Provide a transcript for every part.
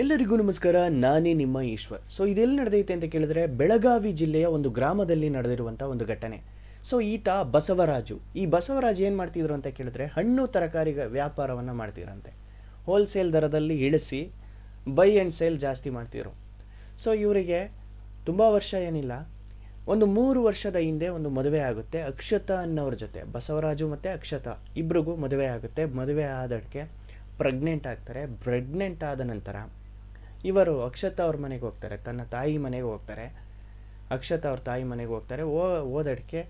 ಎಲ್ಲರಿಗೂ ನಮಸ್ಕಾರ, ನಾನೇ ನಿಮ್ಮ ಈಶ್ವರ್. ಸೊ ಇದೆಲ್ಲಿ ನಡೆದೈತೆ ಅಂತ ಕೇಳಿದ್ರೆ, ಬೆಳಗಾವಿ ಜಿಲ್ಲೆಯ ಒಂದು ಗ್ರಾಮದಲ್ಲಿ ನಡೆದಿರುವಂಥ ಒಂದು ಘಟನೆ. ಸೊ ಈತ ಬಸವರಾಜು. ಈ ಬಸವರಾಜು ಏನು ಮಾಡ್ತಿದ್ರು ಅಂತ ಕೇಳಿದ್ರೆ, ಹಣ್ಣು ತರಕಾರಿ ವ್ಯಾಪಾರವನ್ನು ಮಾಡ್ತಿದ್ರಂತೆ. ಹೋಲ್ಸೇಲ್ ದರದಲ್ಲಿ ಇಳಿಸಿ ಬೈ ಆ್ಯಂಡ್ ಸೇಲ್ ಜಾಸ್ತಿ ಮಾಡ್ತಿದ್ರು. ಸೊ ಇವರಿಗೆ ತುಂಬ ವರ್ಷ ಏನಿಲ್ಲ, ಒಂದು ಮೂರು ವರ್ಷದ ಹಿಂದೆ ಒಂದು ಮದುವೆ ಆಗುತ್ತೆ ಅಕ್ಷತಾ ಅನ್ನೋರ ಜೊತೆ. ಬಸವರಾಜು ಮತ್ತು ಅಕ್ಷತಾ. ಇಬ್ಬರಿಗೂ ಮದುವೆ ಆಗುತ್ತೆ. ಮದುವೆ ಆದಕ್ಕೆ ಪ್ರೆಗ್ನೆಂಟ್ ಆಗ್ತಾರೆ. ಪ್ರೆಗ್ನೆಂಟ್ ಆದ ನಂತರ ಇವರು ಅಕ್ಷತಾ ಅವ್ರ ಮನೆಗೆ ಹೋಗ್ತಾರೆ, ತನ್ನ ತಾಯಿ ಮನೆಗೆ ಹೋಗ್ತಾರೆ. ಅಕ್ಷತಾ ಅವ್ರ ತಾಯಿ ಮನೆಗೆ ಹೋಗ್ತಾರೆ. ಓ, ಓದೋದಕ್ಕೆ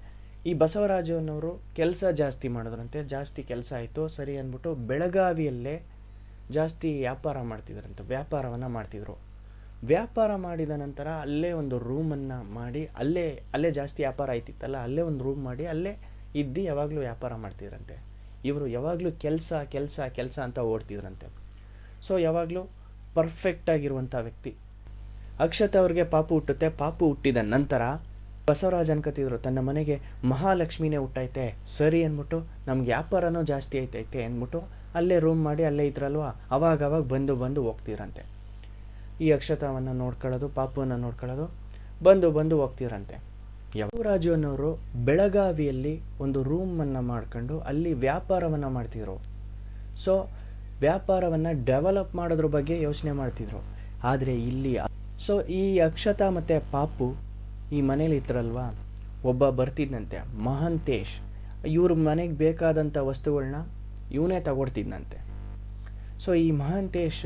ಈ ಬಸವರಾಜು ಅನ್ನೋರು ಕೆಲಸ ಜಾಸ್ತಿ ಮಾಡಿದ್ರಂತೆ, ಜಾಸ್ತಿ ಕೆಲಸ ಆಯಿತು. ಸರಿ ಅಂದ್ಬಿಟ್ಟು ಬೆಳಗಾವಿಯಲ್ಲೇ ಜಾಸ್ತಿ ವ್ಯಾಪಾರ ಮಾಡ್ತಿದ್ರಂತೆ, ವ್ಯಾಪಾರವನ್ನು ಮಾಡ್ತಿದ್ರು. ವ್ಯಾಪಾರ ಮಾಡಿದ ನಂತರ ಅಲ್ಲೇ ಒಂದು ರೂಮನ್ನು ಮಾಡಿ, ಅಲ್ಲೇ ಅಲ್ಲೇ ಜಾಸ್ತಿ ವ್ಯಾಪಾರ ಆಯ್ತಿತ್ತಲ್ಲ, ಅಲ್ಲೇ ಒಂದು ರೂಮ್ ಮಾಡಿ, ಅಲ್ಲೇ ಇದ್ದು ಯಾವಾಗಲೂ ವ್ಯಾಪಾರ ಮಾಡ್ತಿದ್ರಂತೆ. ಇವರು ಯಾವಾಗಲೂ ಕೆಲಸ ಕೆಲಸ ಕೆಲಸ ಅಂತ ಓಡ್ತಿದ್ರಂತೆ. ಸೊ ಯಾವಾಗಲೂ ಪರ್ಫೆಕ್ಟಾಗಿರುವಂಥ ವ್ಯಕ್ತಿ. ಅಕ್ಷತ ಅವ್ರಿಗೆ ಪಾಪು ಹುಟ್ಟುತ್ತೆ, ಪಾಪು ಹುಟ್ಟಿದ ನಂತರ ಬಸವರಾಜ್ ಅನ್ಕೋತಿದ್ರು ತನ್ನ ಮನೆಗೆ ಮಹಾಲಕ್ಷ್ಮಿನೇ ಹುಟ್ಟೈತೆ. ಸರಿ ಅಂದ್ಬಿಟ್ಟು, ನಮ್ಗೆ ವ್ಯಾಪಾರನೂ ಜಾಸ್ತಿ ಐತೈತೆ ಅಂದ್ಬಿಟ್ಟು ಅಲ್ಲೇ ರೂಮ್ ಮಾಡಿ ಅಲ್ಲೇ ಇದ್ರಲ್ವ? ಅವಾಗ ಬಂದು ಬಂದು ಹೋಗ್ತಿರಂತೆ. ಈ ಅಕ್ಷತವನ್ನು ನೋಡ್ಕೊಳ್ಳೋದು, ಪಾಪುವನ್ನು ನೋಡ್ಕೊಳ್ಳೋದು, ಬಂದು ಬಂದು ಹೋಗ್ತಿರಂತೆ. ಯವರಾಜು ಅನ್ನೋರು ಬೆಳಗಾವಿಯಲ್ಲಿ ಒಂದು ರೂಮನ್ನು ಮಾಡ್ಕೊಂಡು ಅಲ್ಲಿ ವ್ಯಾಪಾರವನ್ನು ಮಾಡ್ತಿದ್ರು. ಸೊ ವ್ಯಾಪಾರವನ್ನು ಡೆವಲಪ್ ಮಾಡೋದ್ರ ಬಗ್ಗೆ ಯೋಚನೆ ಮಾಡ್ತಿದ್ರು. ಆದರೆ ಇಲ್ಲಿ ಸೊ ಈ ಅಕ್ಷತಾ ಮತ್ತು ಪಾಪು ಈ ಮನೇಲಿ ಇದ್ರಲ್ವಾ? ಒಬ್ಬ ಬರ್ತಿದ್ದಂತೆ ಮಹಂತೇಶ್. ಇವ್ರ ಮನೆಗೆ ಬೇಕಾದಂಥ ವಸ್ತುಗಳನ್ನ ಇವನೇ ತಗೊಡ್ತಿದ್ದಂತೆ ಸೊ ಈ ಮಹಾಂತೇಶ್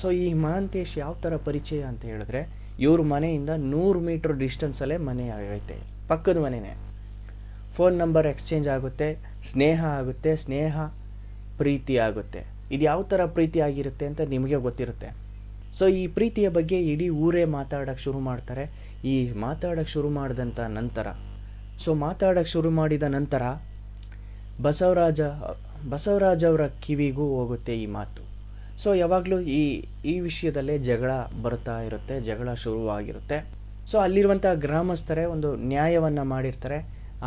ಸೊ ಈ ಮಹಾಂತೇಶ್ ಯಾವ ಥರ ಪರಿಚಯ ಅಂತ ಹೇಳಿದ್ರೆ, ಇವ್ರ ಮನೆಯಿಂದ ನೂರು ಮೀಟ್ರ್ ಡಿಸ್ಟೆನ್ಸಲ್ಲೇ ಮನೆ ಆಗೈತೆ, ಪಕ್ಕದ ಮನೆಯೇ ಫೋನ್ ನಂಬರ್ ಎಕ್ಸ್ಚೇಂಜ್ ಆಗುತ್ತೆ, ಸ್ನೇಹ ಆಗುತ್ತೆ, ಸ್ನೇಹ ಪ್ರೀತಿ ಆಗುತ್ತೆ ಇದು ಯಾವ ಥರ ಪ್ರೀತಿ ಆಗಿರುತ್ತೆ ಅಂತ ನಿಮಗೆ ಗೊತ್ತಿರುತ್ತೆ. ಸೊ ಈ ಪ್ರೀತಿಯ ಬಗ್ಗೆ ಇಡೀ ಊರೇ ಮಾತಾಡೋಕ್ಕೆ ಶುರು ಮಾಡ್ತಾರೆ. ಈ ಮಾತಾಡೋಕ್ಕೆ ಶುರು ಮಾಡಿದಂಥ ನಂತರ ಸೊ ಮಾತಾಡೋಕ್ಕೆ ಶುರು ಮಾಡಿದ ನಂತರ ಬಸವರಾಜ ಬಸವರಾಜ ಅವರ ಕಿವಿಗೂ ಹೋಗುತ್ತೆ ಈ ಮಾತು. ಸೊ ಯಾವಾಗಲೂ ಈ ಈ ವಿಷಯದಲ್ಲೇ ಜಗಳ ಬರ್ತಾ ಇರುತ್ತೆ, ಜಗಳ ಶುರುವಾಗಿರುತ್ತೆ. ಸೊ ಅಲ್ಲಿರುವಂಥ ಗ್ರಾಮಸ್ಥರೇ ಒಂದು ನ್ಯಾಯವನ್ನು ಮಾಡಿರ್ತಾರೆ.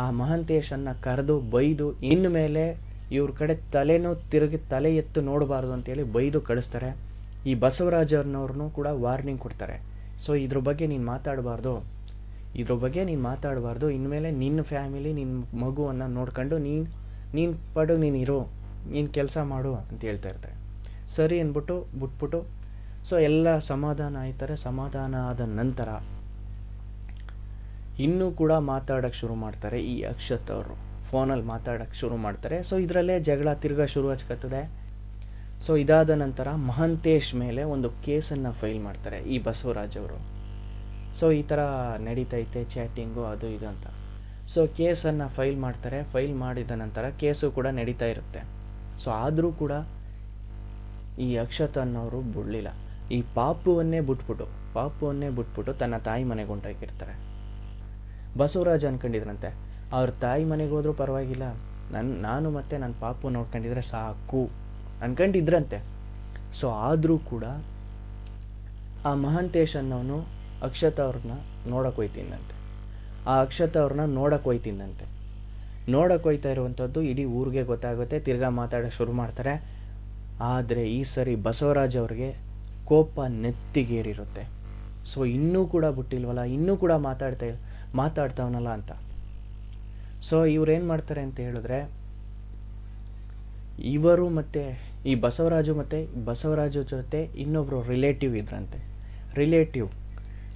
ಆ ಮಹಂತೇಶನ್ನು ಕರೆದು ಬೈದು ಇನ್ನು ಮೇಲೆ ಇವ್ರ ಕಡೆ ತಲೆನೂ ತಿರುಗಿ ತಲೆ ಎತ್ತು ನೋಡಬಾರ್ದು ಅಂತೇಳಿ ಬೈದು ಕಳಿಸ್ತಾರೆ. ಈ ಬಸವರಾಜವ್ರನ್ನವ್ರನ್ನೂ ಕೂಡ ವಾರ್ನಿಂಗ್ ಕೊಡ್ತಾರೆ. ಸೊ ಇದ್ರ ಬಗ್ಗೆ ನೀನು ಮಾತಾಡಬಾರ್ದು. ಇದ್ರ ಬಗ್ಗೆ ನೀನು ಮಾತಾಡಬಾರ್ದು. ಇನ್ಮೇಲೆ ನಿನ್ನ ಫ್ಯಾಮಿಲಿ ನಿನ್ನ ಮಗುವನ್ನು ನೋಡ್ಕೊಂಡು ನೀನು ನೀನು ಪಡು, ನೀನು ಇರು. ನೀನು ಕೆಲಸ ಮಾಡು ಅಂತ ಹೇಳ್ತಾ ಇರ್ತಾರೆ. ಸರಿ ಅಂದ್ಬಿಟ್ಟು ಬಿಟ್ಬಿಟ್ಟು ಸೊ ಎಲ್ಲ ಸಮಾಧಾನ ಆಯ್ತಾರೆ. ಸಮಾಧಾನ ಆದ ನಂತರ ಇನ್ನೂ ಕೂಡ ಮಾತಾಡೋಕ್ಕೆ ಶುರು ಮಾಡ್ತಾರೆ ಈ ಅಕ್ಷತ್ ಅವರು. ಫೋನಲ್ಲಿ ಮಾತಾಡೋಕ್ಕೆ ಶುರು ಮಾಡ್ತಾರೆ. ಸೊ ಇದರಲ್ಲೇ ಜಗಳ ತಿರ್ಗಾ ಶುರು ಹಚ್ಕತ್ತದೆ ಸೊ ಇದಾದ ನಂತರ ಮಹಂತೇಶ್ ಮೇಲೆ ಒಂದು ಕೇಸನ್ನು ಫೈಲ್ ಮಾಡ್ತಾರೆ, ಈ ಬಸವರಾಜ್ ಅವರು. ಸೊ ಈ ಥರ ನಡೀತೈತೆ, ಚಾಟಿಂಗು, ಅದು ಇದು ಅಂತ. ಸೊ ಕೇಸನ್ನು ಫೈಲ್ ಮಾಡ್ತಾರೆ. ಫೈಲ್ ಮಾಡಿದ ನಂತರ ಕೇಸು ಕೂಡ ನಡೀತಾ ಇರುತ್ತೆ. ಸೊ ಆದರೂ ಕೂಡ ಈ ಅಕ್ಷತ್ ಅನ್ನೋರು ಬಿಡಲಿಲ್ಲ ಈ ಪಾಪುವನ್ನೇ ಬಿಟ್ಬಿಟ್ಟು ಪಾಪುವನ್ನೇ ಬಿಟ್ಬಿಟ್ಟು ತನ್ನ ತಾಯಿ ಮನೆಗೆ ಹೊಂಟೋಗಿರ್ತಾರೆ ಬಸವರಾಜ್ ಅನ್ಕೊಂಡಿದ್ರಂತೆ. ಅವ್ರ ತಾಯಿ ಮನೆಗೆ ಹೋದರೂ ಪರವಾಗಿಲ್ಲ. ನನ್ನ ನಾನು ಮತ್ತು ನನ್ನ ಪಾಪು ನೋಡ್ಕೊಂಡಿದ್ರೆ ಸಾಕು. ಅನ್ಕೊಂಡಿದ್ರಂತೆ. ಸೊ ಆದರೂ ಕೂಡ ಆ ಮಹಾಂತೇಶ್ ಅನ್ನೋನು ಅಕ್ಷತ ಅವ್ರನ್ನ ನೋಡಕ್ಕೆ ಹೋಯ್ತಿದ್ದಂತೆ ಆ ಅಕ್ಷತ ಅವ್ರನ್ನ ನೋಡಕ್ಕೆ ಹೋಯ್ತಿದ್ದಂತೆ ನೋಡಕ್ಕೆ ಹೋಯ್ತಾ ಇರುವಂಥದ್ದು ಇಡೀ ಊರಿಗೆ ಗೊತ್ತಾಗುತ್ತೆ. ತಿರ್ಗಾ ಮಾತಾಡೋಕ್ಕೆ ಶುರು ಮಾಡ್ತಾರೆ. ಆದರೆ ಈ ಸರಿ ಬಸವರಾಜ್ ಅವ್ರಿಗೆ ಕೋಪ ನೆತ್ತಿಗೇರಿರುತ್ತೆ. ಸೊ ಇನ್ನೂ ಕೂಡ ಬಿಟ್ಟಿಲ್ವಲ್ಲ? ಇನ್ನೂ ಕೂಡ ಮಾತಾಡ್ತಾ ಮಾತಾಡ್ತಾವನಲ್ಲ ಅಂತ. ಸೊ ಏನು ಮಾಡ್ತಾರೆ ಅಂತ ಹೇಳಿದ್ರೆ, ಇವರು ಮತ್ತು ಈ ಬಸವರಾಜು ಮತ್ತು ಬಸವರಾಜು ಜೊತೆ ಇನ್ನೊಬ್ಬರು ರಿಲೇಟಿವ್ ಇದ್ರಂತೆ. ರಿಲೇಟಿವ್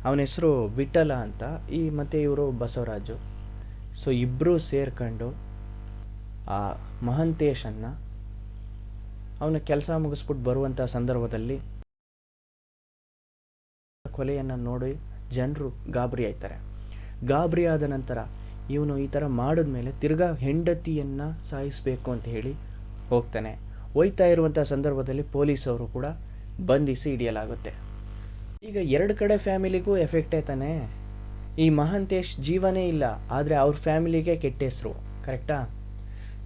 ಅವನ ಹೆಸರು ವಿಠಲ ಅಂತ. ಈ ಮತ್ತು ಇವರು ಬಸವರಾಜು. ಸೊ ಇಬ್ಬರು ಸೇರ್ಕೊಂಡು ಆ ಮಹಂತೇಶನ್ನು ಅವನ ಕೆಲಸ ಮುಗಿಸ್ಬಿಟ್ಟು ಬರುವಂಥ ಸಂದರ್ಭದಲ್ಲಿ ಕೊಲೆಯನ್ನು ನೋಡಿ ಜನರು ಗಾಬರಿ ಆಯ್ತಾರೆ. ಗಾಬರಿ ಆದ ನಂತರ ಇವನು ಈ ಥರ ಮಾಡಿದ್ಮೇಲೆ ತಿರ್ಗಾ ಹೆಂಡತಿಯನ್ನು ಸಾಯಿಸಬೇಕು ಅಂತ ಹೇಳಿ ಹೋಗ್ತಾನೆ. ಹೋಯ್ತಾ ಇರುವಂಥ ಸಂದರ್ಭದಲ್ಲಿ ಪೊಲೀಸವರು ಕೂಡ ಬಂಧಿಸಿ ಹಿಡಿಯಲಾಗುತ್ತೆ. ಈಗ ಎರಡು ಕಡೆ ಫ್ಯಾಮಿಲಿಗೂ ಎಫೆಕ್ಟೇ ತಾನೆ? ಈ ಮಹಾಂತೇಶ್ ಜೀವನೇ ಇಲ್ಲ, ಆದರೆ ಅವ್ರ ಫ್ಯಾಮಿಲಿಗೆ ಕೆಟ್ಟ ಹೆಸರು, ಕರೆಕ್ಟಾ?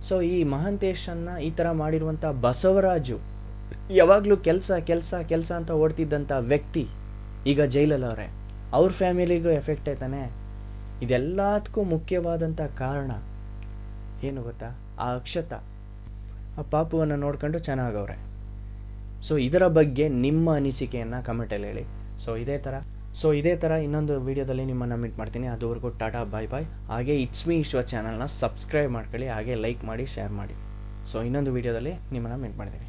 ಸೊ ಈ ಮಹಾಂತೇಶನ್ನು ಈ ಥರ ಮಾಡಿರುವಂಥ ಬಸವರಾಜು, ಯಾವಾಗಲೂ ಕೆಲಸ ಕೆಲಸ ಕೆಲಸ ಅಂತ ಓಡ್ತಿದ್ದಂಥ ವ್ಯಕ್ತಿ ಈಗ ಜೈಲಲ್ಲವ್ರೆ. ಅವ್ರ ಫ್ಯಾಮಿಲಿಗೂ ಎಫೆಕ್ಟ್ ಆಯ್ತಾನೆ ಇದೆಲ್ಲದಕ್ಕೂ ಮುಖ್ಯವಾದಂಥ ಕಾರಣ ಏನು ಗೊತ್ತಾ? ಆ ಅಕ್ಷತ. ಆ ಪಾಪುವನ್ನು ನೋಡ್ಕೊಂಡು ಚೆನ್ನಾಗವ್ರೆ. ಸೊ ಇದರ ಬಗ್ಗೆ ನಿಮ್ಮ ಅನಿಸಿಕೆಯನ್ನು ಕಮೆಂಟಲ್ಲಿ ಹೇಳಿ. ಸೊ ಇದೇ ಥರ. ಸೊ ಇದೇ ಥರ ಇನ್ನೊಂದು ವೀಡಿಯೋದಲ್ಲಿ ನಿಮ್ಮನ್ನು ಮೀಟ್ ಮಾಡ್ತೀನಿ. ಅದುವರೆಗೂ ಟಾಟಾ ಬಾಯ್ ಬಾಯ್ ಹಾಗೆ ಇಟ್ಸ್ ಮೀ ಈಶ್ವರ್ ಚಾನಲ್ನ ಸಬ್ಸ್ಕ್ರೈಬ್ ಮಾಡ್ಕೊಳ್ಳಿ. ಹಾಗೆ ಲೈಕ್ ಮಾಡಿ ಶೇರ್ ಮಾಡಿ. ಸೊ ಇನ್ನೊಂದು ವೀಡಿಯೋದಲ್ಲಿ ನಿಮ್ಮನ್ನು ಮೀಟ್ ಮಾಡ್ತೀನಿ.